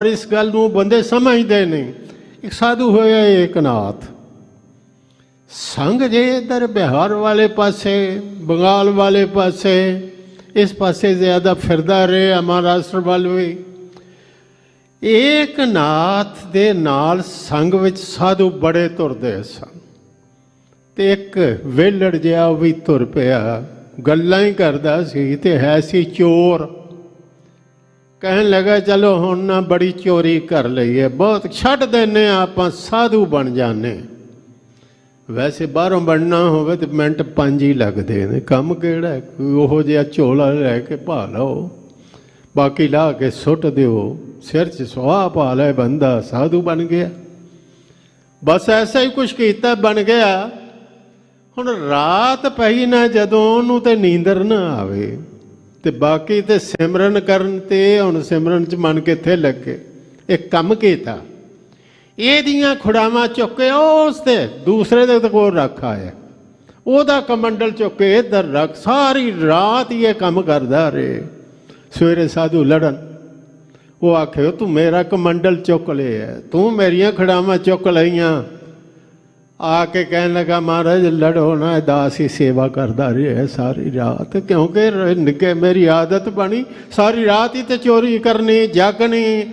ਪਰ ਇਸ ਗੱਲ ਨੂੰ ਬੰਦੇ ਸਮਝਦੇ ਨਹੀਂ। ਇੱਕ ਸਾਧੂ ਹੋਇਆ ਏਕਨਾਥ ਨਾਥ। ਸੰਗ ਜੇ ਇਧਰ ਬਿਹਾਰ ਵਾਲੇ ਪਾਸੇ, ਬੰਗਾਲ ਵਾਲੇ ਪਾਸੇ, ਇਸ ਪਾਸੇ ਜ਼ਿਆਦਾ ਫਿਰਦਾ ਰਿਹਾ, ਮਹਾਰਾਸ਼ਟਰ ਵੱਲ ਵੀ। ਏਕਨਾਥ ਦੇ ਨਾਲ ਸੰਗ ਵਿੱਚ ਸਾਧੂ ਬੜੇ ਤੁਰਦੇ ਸਨ। ਤੇ ਇੱਕ ਵੇਲੜ ਜਿਹਾ ਉਹ ਵੀ ਤੁਰ ਪਿਆ। ਗੱਲਾਂ ਹੀ ਕਰਦਾ ਸੀ, ਤੇ ਹੈ ਸੀ ਚੋਰ। ਕਹਿਣ ਲੱਗਾ, ਚਲੋ ਹੁਣ ਨਾ ਬੜੀ ਚੋਰੀ ਕਰ ਲਈਏ, ਬਹੁਤ ਛੱਡ ਦਿੰਨੇ ਆ, ਆਪਾਂ ਸਾਧੂ ਬਣ ਜਾਣੇ ਵੈਸੇ ਬਾਹਰੋਂ ਬਣਨਾ ਹੋਵੇ ਤੇ ਮਿੰਟ ਪੰਜ ਹੀ ਲੱਗਦੇ ਨੇ। ਕੰਮ ਕਿਹੜਾ ਹੈ? ਕੋਈ ਉਹੋ ਜਿਹਾ ਝੋਲਾ ਲੈ ਕੇ ਭਾ ਲਓ, ਬਾਕੀ ਲਾ ਕੇ ਸੁੱਟ ਦਿਓ। ਸਿਰ 'ਚ ਸੁਆਹ ਪਾ ਲੈ, ਬੰਦਾ ਸਾਧੂ ਬਣ ਗਿਆ। ਬਸ ਐਸਾ ਹੀ ਕੁਝ ਕੀਤਾ, ਬਣ ਗਿਆ। ਹੁਣ ਰਾਤ ਪਈ ਨਾ ਜਦੋਂ ਉਹਨੂੰ ਤੇ ਨੀਂਦਰ ਨਾ ਆਵੇ। ਤੇ ਬਾਕੀ ਤੇ ਸਿਮਰਨ ਕਰਨ ਤੇ ਹੁਣ ਸਿਮਰਨ 'ਚ ਮਨ ਕਿੱਥੇ ਲੱਗੇ। ਇੱਕ ਕੰਮ ਕੀਤਾ। ਇਹਦੀਆਂ ਖੁੜਾਵਾਂ ਚੁੱਕ ਕੇ ਉਸ ਤੇ ਦੂਸਰੇ ਦੇ ਕੋਲ ਰੱਖ ਆਇਆ। ਉਹਦਾ ਕਮੰਡਲ ਚੁੱਕ ਕੇ ਇੱਧਰ ਰੱਖ। ਸਾਰੀ ਰਾਤ ਹੀ ਇਹ ਕੰਮ ਕਰਦਾ ਰਹੇ। ਸਵੇਰੇ ਸਾਧੂ ਲੜਨ। ਉਹ ਆਖੇ ਤੂੰ ਮੇਰਾ ਕਮੰਡਲ ਚੁੱਕ ਲਿਆ। ਤੂੰ ਮੇਰੀਆਂ ਖੜਾਵਾਂ ਚੁੱਕ ਲਈਆਂ। ਆ ਕੇ ਕਹਿਣ ਲੱਗਾ, ਮਹਾਰਾਜ, ਲੜੋ ਨਾ ਦਾਸ ਹੀ ਸੇਵਾ ਕਰਦਾ ਰਿਹਾ ਸਾਰੀ ਰਾਤ। ਕਿਉਂਕਿ ਰ- ਨਿੱਕੇ ਮੇਰੀ ਆਦਤ ਬਣੀ, ਸਾਰੀ ਰਾਤ ਹੀ ਤੇ ਚੋਰੀ ਕਰਨੀ, ਜਾਗਣੀ